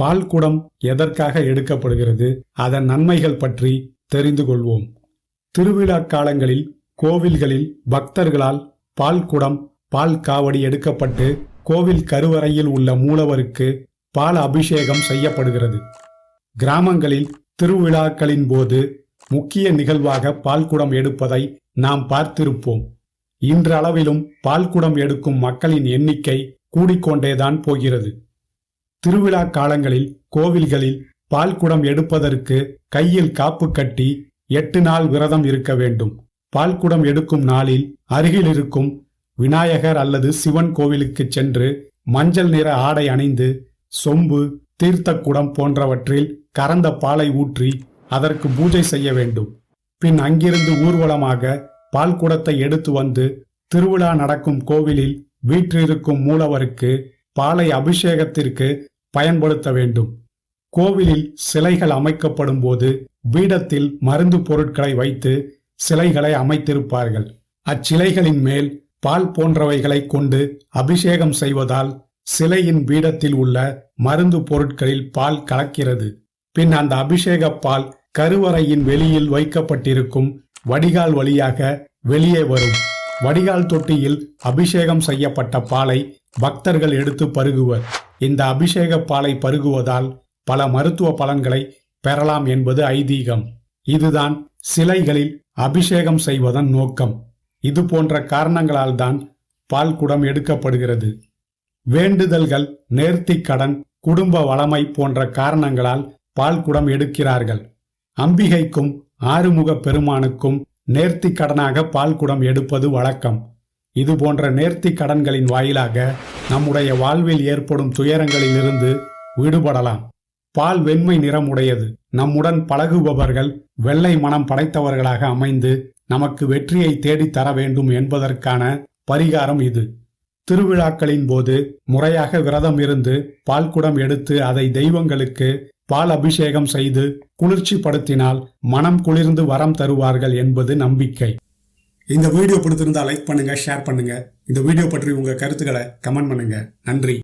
பால் குடம் எதற்காக எடுக்கப்படுகிறது அதன் நன்மைகள் பற்றி தெரிந்து கொள்வோம். திருவிழா காலங்களில் கோவில்களில் பக்தர்களால் பால் குடம் பால் காவடி எடுக்கப்பட்டு கோவில் கருவறையில் உள்ள மூலவருக்கு பால் அபிஷேகம் செய்யப்படுகிறது. கிராமங்களில் திருவிழாக்களின் போது முக்கிய நிகழ்வாக பால்குடம் எடுப்பதை நாம் பார்த்திருப்போம். இன்றளவிலும் பால்குடம் எடுக்கும் மக்களின் எண்ணிக்கை கூடிக்கொண்டேதான் போகிறது. திருவிழா காலங்களில் கோவில்களில் பால்குடம் எடுப்பதற்கு கையில் காப்பு கட்டி எட்டு நாள் விரதம் இருக்க வேண்டும். பால்குடம் எடுக்கும் நாளில் அருகில் இருக்கும் விநாயகர் அல்லது சிவன் கோவிலுக்கு சென்று மஞ்சள் நிற ஆடை அணிந்து சொம்பு தீர்த்த குடம் போன்றவற்றில் கறந்த பாலை ஊற்றி அதற்கு பூஜை செய்ய வேண்டும். பின் அங்கிருந்து ஊர்வலமாக பால் குடத்தை எடுத்து வந்து திருவிழா நடக்கும் கோவிலில் வீற்றிருக்கும் மூலவருக்கு பாலை அபிஷேகத்திற்கு பயன்படுத்த வேண்டும். கோவிலில் சிலைகள் அமைக்கப்படும் போது பீடத்தில் மருந்து பொருட்களை வைத்து சிலைகளை அமைத்திருப்பார்கள். அச்சிலைகளின் மேல் பால் போன்றவைகளை கொண்டு அபிஷேகம் செய்வதால் சிலையின் பீடத்தில் உள்ள மருந்து பொருட்களில் பால் கலக்கிறது. பின் அந்த அபிஷேக பால் கருவறையின் வெளியில் வைக்கப்பட்டிருக்கும் வடிகால் வழியாக வெளியே வரும். வடிகால் தொட்டியில் அபிஷேகம் செய்யப்பட்ட பாலை பக்தர்கள் எடுத்து பருகுவர். இந்த அபிஷேக பாலை பருகுவதால் பல மருத்துவ பலன்களை பெறலாம் என்பது ஐதீகம். இதுதான் சிலைகளில் அபிஷேகம் செய்வதன் நோக்கம். இது போன்ற காரணங்களால் தான் பால் குடம் எடுக்கப்படுகிறது. வேண்டுதல்கள் நேர்த்திக் கடன் குடும்ப வளமை போன்ற காரணங்களால் பால் குடம் எடுக்கிறார்கள். அம்பிகைக்கும் ஆறுமுக பெருமானுக்கும் நேர்த்திக் கடனாக பால் குடம் எடுப்பது வழக்கம். இது போன்ற நேர்த்தி கடன்களின் வாயிலாக நம்முடைய வாழ்வில் ஏற்படும் துயரங்களிலிருந்து விடுபடலாம். பால் வெண்மை நிறமுடையது நம்முடன் பழகுபவர்கள் வெள்ளை மனம் படைத்தவர்களாக அமைந்து நமக்கு வெற்றியை தேடித் தர வேண்டும் என்பதற்கான பரிகாரம் இது. திருவிழாக்களின் போது முறையாக விரதம் இருந்து பால் குடம் எடுத்து அதை தெய்வங்களுக்கு பால் அபிஷேகம் செய்து குளிர்ச்சிப்படுத்தினால் மனம் குளிர்ந்து வரம் தருவார்கள் என்பது நம்பிக்கை. இந்த வீடியோ பிடித்திருந்தா லைக் பண்ணுங்க ஷேர் பண்ணுங்க. இந்த வீடியோ பற்றி உங்க கருத்துக்களை கமெண்ட் பண்ணுங்க. நன்றி.